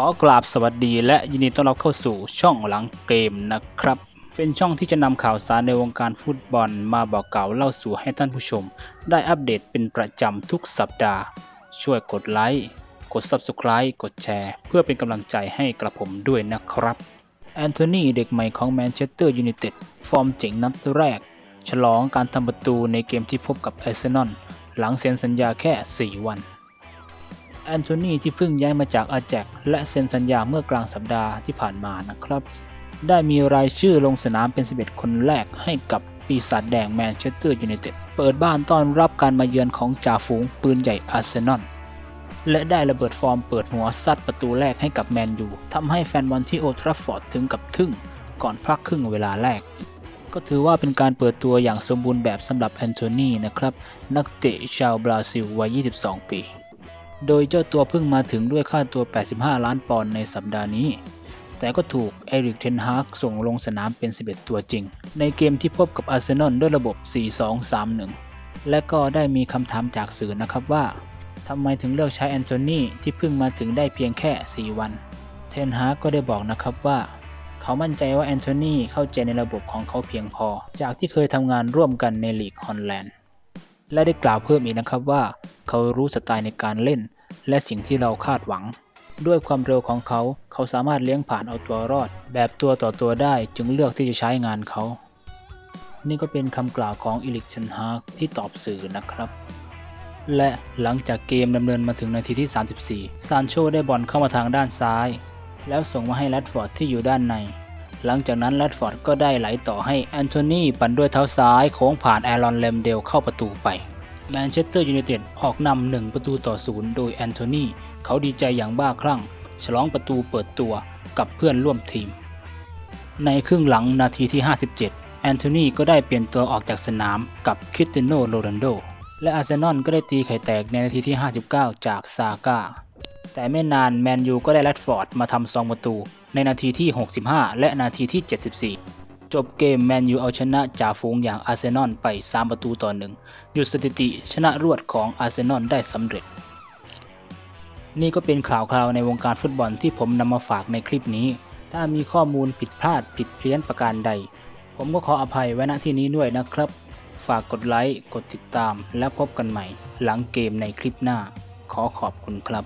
ขอกราบสวัสดีและยินดีต้อนรับเข้าสู่ช่องหลังเกมนะครับ เป็นช่องที่จะนำข่าวสารในวงการฟุตบอลมาบอกกล่าวเล่าสู่ให้ท่านผู้ชม ได้อัปเดตเป็นประจำทุกสัปดาห์ ช่วยกดไลค์กด Subscribe กดแชร์ เพื่อเป็นกำลังใจให้กระผมด้วยนะครับ แอนโทนีเด็กใหม่ของแมนเชสเตอร์ยูไนเต็ดฟอร์มเจ๋งนัดแรก ฉลองการทำประตูในเกมที่พบกับอาร์เซนอลหลังเซ็นสัญญาแค่ 4 วัน แอนโทนีที่เพิ่งย้ายมาจากอาแจกและเซ็นสัญญาเมื่อกลางสัปดาห์ที่ผ่านมานะครับ ได้มีรายชื่อลงสนามเป็น 11 คนแรกให้กับปีศาจแดงแมนเชสเตอร์ยูไนเต็ดเปิดบ้านต้อนรับการมาเยือนของจ่าฝูงปืนใหญ่อาร์เซนอลและได้ระเบิดฟอร์มเปิดหัวซัดประตูแรกให้กับแมนยูทำให้แฟนบอลที่โอทราฟฟอร์ดถึงกับทึ่งก่อนพักครึ่งเวลาแรก ก็ถือว่าเป็นการเปิดตัวอย่างสมบูรณ์แบบสำหรับแอนโทนีนะครับ นักเตะชาวบราซิลวัย 22 ปี โดยเจ้าตัวเพิ่งมาถึงด้วยค่าตัว 85 ล้านปอนด์ในสัปดาห์นี้ แต่ก็ถูกเอริกเทนฮากส่งลงสนามเป็น 11 ตัวจริง ในเกมที่พบกับอาร์เซนอลด้วยระบบ 4-2-3-1 และก็ได้มีคำถามจากสื่อนะครับว่าทำไมถึงเลือกใช้แอนโทนีที่เพิ่งมาถึงได้เพียงแค่ 4 วัน เทนฮากก็ได้บอกนะครับว่า เขามั่นใจว่าแอนโทนีเข้าใจในระบบของเขาเพียงพอ จากที่เคยทำงานร่วมกันในลีกฮอลแลนด์ และได้กล่าวเพิ่มอีกนะครับว่า เขารู้สไตล์ในการเล่น และสิ่งที่เราคาดหวัง ด้วยความเร็วของเขา เขาสามารถเลี้ยงผ่านเอาตัวรอด แบบตัวต่อตัวได้จึงเลือกที่จะใช้งานเขา นี่ก็เป็นคำกล่าวของอิลิกเชนฮากที่ตอบสื่อนะครับ และหลังจากเกมดำเนินมาถึงนาทีที่ 34 ซานโชได้บอลเข้ามาทางด้านซ้าย แล้วส่งมาให้แรดฟอร์ดที่อยู่ด้านในหลังจากนั้นแรดฟอร์ดก็ได้ไหลต่อให้แอนโทนีปั่นด้วยเท้าซ้ายโค้งผ่านแอรอนเลมเดลเข้าประตูไป แมนเชสเตอร์ยูไนเต็ดออกนำหนึ่งประตูต่อศูนย์โดยแอนโทนีเขาดีใจอย่างบ้าคลั่ง ฉลองประตูเปิดตัวกับเพื่อนร่วมทีม ในครึ่งหลังนาทีที่ 57 แอนโทนีก็ได้เปลี่ยนตัวออกจากสนามกับคริสเตียโนโรนัลโด และอาร์เซนอลก็ได้ตีไข่แตกในนาทีที่ 59 จากซาก้าแต่ไม่นานแมนยูก็ได้แรดฟอร์ดมาทำสองประตู ในนาทีที่ 65 และนาทีที่ 74 จบเกมแมนยูเอาชนะจ่าฝูงอย่างอาร์เซนอลไป 3 ประตูต่อหนึ่งหยุดสถิติชนะรวดของอาร์เซนอลได้สำเร็จ นี่ก็เป็นข่าวคราวในวงการฟุตบอลที่ผมนำมาฝากในคลิปนี้ ถ้ามีข้อมูลผิดพลาดผิดเพี้ยนประการใด ผมก็ขออภัยไว้ณที่นี้ด้วยนะครับ ฝากกดไลค์กดติดตามและพบกันใหม่ หลังเกมในคลิปหน้า ขอขอบคุณครับ